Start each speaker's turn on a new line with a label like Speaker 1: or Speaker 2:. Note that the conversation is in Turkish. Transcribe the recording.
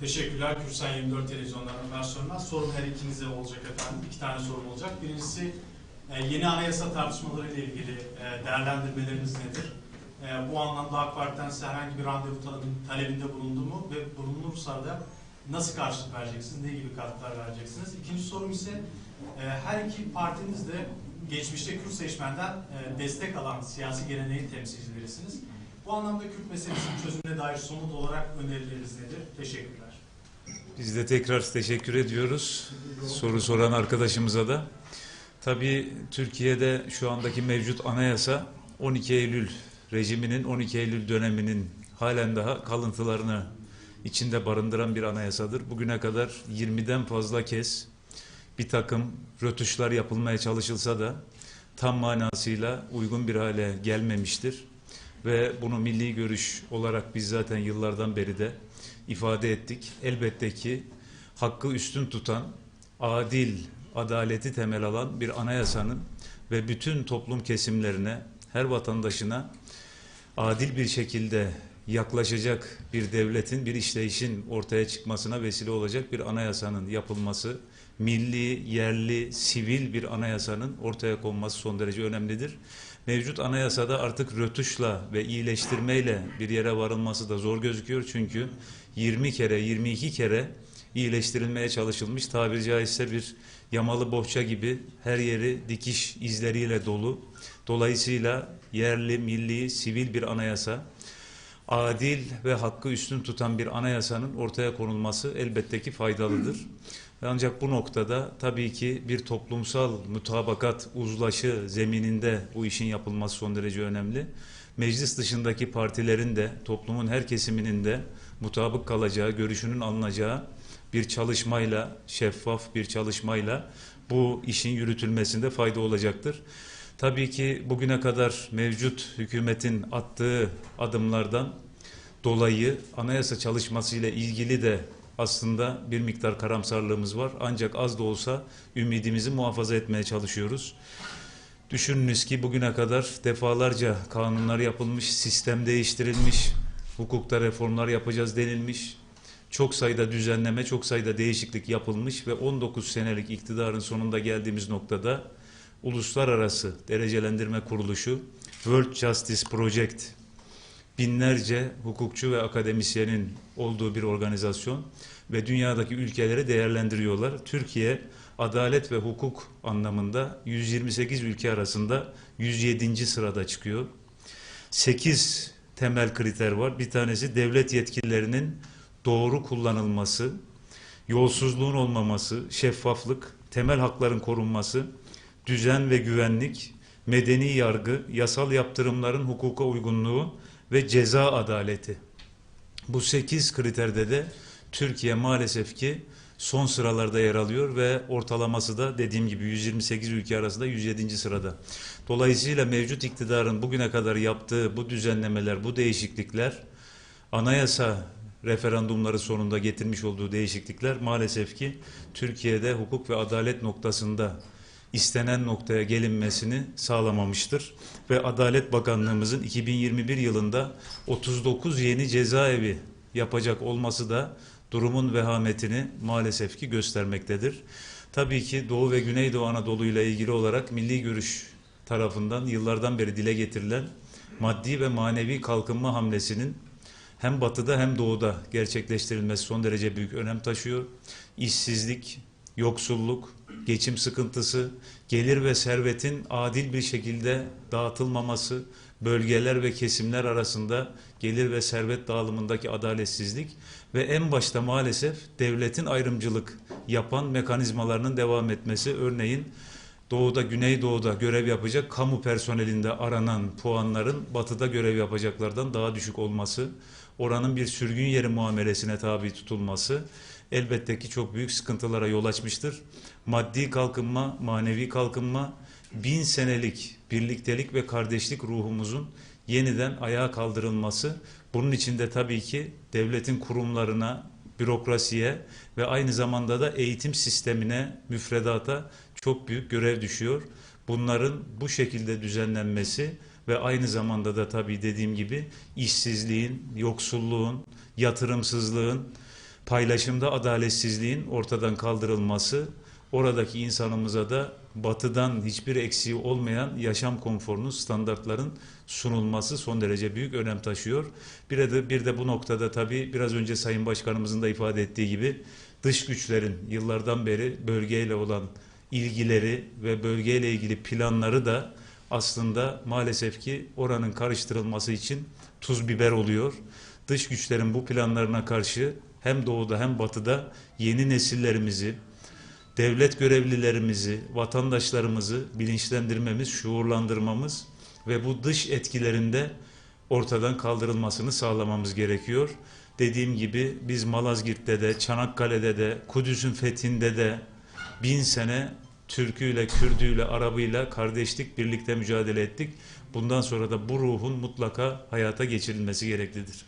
Speaker 1: Teşekkürler Kürsan 24 televizyonlarının versiyonuna. Sorum her ikinize olacak efendim. İki tane sorum olacak. Birincisi e, yeni anayasa tartışmaları ile ilgili e, değerlendirmeleriniz nedir? E, Bu anlamda AK Parti'den size herhangi bir randevu talebin- talebinde bulundu mu ve bulunursa da nasıl karşılık vereceksiniz, ne gibi kartlar vereceksiniz? İkinci sorum ise her iki partiniz de geçmişte Kürt seçmenden destek alan siyasi geleneğin temsilcilerisiniz. Bu anlamda Kürt meselesinin çözümüne dair somut olarak önerileriniz nedir? Teşekkürler.
Speaker 2: Biz de tekrar teşekkür ediyoruz soru soran arkadaşımıza da. Tabii Türkiye'de şu andaki mevcut anayasa 12 Eylül rejiminin 12 Eylül döneminin halen daha kalıntılarını içinde barındıran bir anayasadır. Bugüne kadar 20'den fazla kez bir takım rötuşlar yapılmaya çalışılsa da tam manasıyla uygun bir hale gelmemiştir. Ve bunu milli görüş olarak biz zaten yıllardan beri de ifade ettik. Elbette ki hakkı üstün tutan, adil, adaleti temel alan bir anayasanın ve bütün toplum kesimlerine, her vatandaşına adil bir şekilde yaklaşacak bir devletin, bir işleyişin ortaya çıkmasına vesile olacak bir anayasanın yapılması, milli, yerli, sivil bir anayasanın ortaya konması son derece önemlidir. Mevcut anayasada artık rötuşla ve iyileştirmeyle bir yere varılması da zor gözüküyor. Çünkü 20 kere, 22 kere iyileştirilmeye çalışılmış tabiri caizse bir yamalı bohça gibi her yeri dikiş izleriyle dolu. Dolayısıyla yerli, milli, sivil bir anayasa, adil ve hakkı üstün tutan bir anayasanın ortaya konulması elbette ki faydalıdır. Ancak bu noktada tabii ki bir toplumsal mutabakat, uzlaşı zemininde bu işin yapılması son derece önemli. Meclis dışındaki partilerin de, toplumun her kesiminin de mutabık kalacağı, görüşünün alınacağı bir çalışmayla, şeffaf bir çalışmayla bu işin yürütülmesinde fayda olacaktır. Tabii ki bugüne kadar mevcut hükümetin attığı adımlardan dolayı anayasa çalışmasıyla ilgili de aslında bir miktar karamsarlığımız var. Ancak az da olsa ümidimizi muhafaza etmeye çalışıyoruz. Düşününüz ki bugüne kadar defalarca kanunlar yapılmış, sistem değiştirilmiş, hukukta reformlar yapacağız denilmiş. Çok sayıda düzenleme, çok sayıda değişiklik yapılmış ve 19 senelik iktidarın sonunda geldiğimiz noktada Uluslararası Derecelendirme Kuruluşu World Justice Project binlerce hukukçu ve akademisyenin olduğu bir organizasyon ve dünyadaki ülkeleri değerlendiriyorlar. Türkiye adalet ve hukuk anlamında 128 ülke arasında 107. sırada çıkıyor. 8 temel kriter var. Bir tanesi devlet yetkililerinin doğru kullanılması, yolsuzluğun olmaması, şeffaflık, temel hakların korunması, düzen ve güvenlik, medeni yargı, yasal yaptırımların hukuka uygunluğu ve ceza adaleti. Bu 8 kriterde de Türkiye maalesef ki son sıralarda yer alıyor ve ortalaması da dediğim gibi 128 ülke arasında 107. sırada. Dolayısıyla mevcut iktidarın bugüne kadar yaptığı bu düzenlemeler, bu değişiklikler anayasa referandumları sonunda getirmiş olduğu değişiklikler maalesef ki Türkiye'de hukuk ve adalet noktasında istenen noktaya gelinmesini sağlamamıştır. Ve Adalet Bakanlığımızın 2021 yılında 39 yeni cezaevi yapacak olması da durumun vehametini maalesef ki göstermektedir. Tabii ki Doğu ve Güneydoğu Anadolu ile ilgili olarak milli görüş tarafından yıllardan beri dile getirilen maddi ve manevi kalkınma hamlesinin hem batıda hem doğuda gerçekleştirilmesi son derece büyük önem taşıyor. İşsizlik, yoksulluk, geçim sıkıntısı, gelir ve servetin adil bir şekilde dağıtılmaması, bölgeler ve kesimler arasında gelir ve servet dağılımındaki adaletsizlik ve en başta maalesef devletin ayrımcılık yapan mekanizmalarının devam etmesi. Örneğin Doğuda, Güneydoğu'da görev yapacak kamu personelinde aranan puanların batıda görev yapacaklardan daha düşük olması, oranın bir sürgün yeri muamelesine tabi tutulması elbette ki çok büyük sıkıntılara yol açmıştır. Maddi kalkınma, manevi kalkınma, bin senelik birliktelik ve kardeşlik ruhumuzun yeniden ayağa kaldırılması, bunun içinde tabii ki devletin kurumlarına, bürokrasiye ve aynı zamanda da eğitim sistemine, müfredata çok büyük görev düşüyor. Bunların bu şekilde düzenlenmesi ve aynı zamanda da tabii dediğim gibi işsizliğin, yoksulluğun, yatırımsızlığın, paylaşımda adaletsizliğin ortadan kaldırılması, oradaki insanımıza da batıdan hiçbir eksiği olmayan yaşam konforunun standartların sunulması son derece büyük önem taşıyor. Bir de, bir de bu noktada tabii biraz önce Sayın Başkanımızın da ifade ettiği gibi dış güçlerin yıllardan beri bölgeyle olan ilgileri ve bölgeyle ilgili planları da aslında maalesef ki oranın karıştırılması için tuz biber oluyor. Dış güçlerin bu planlarına karşı hem doğuda hem batıda yeni nesillerimizi, devlet görevlilerimizi, vatandaşlarımızı bilinçlendirmemiz, şuurlandırmamız ve bu dış etkilerinde ortadan kaldırılmasını sağlamamız gerekiyor. Dediğim gibi biz Malazgirt'te de, Çanakkale'de de, Kudüs'ün fethinde de bin sene Türküyle, Kürdüyle, Arabıyla kardeşlik birlikte mücadele ettik. Bundan sonra da bu ruhun mutlaka hayata geçirilmesi gereklidir.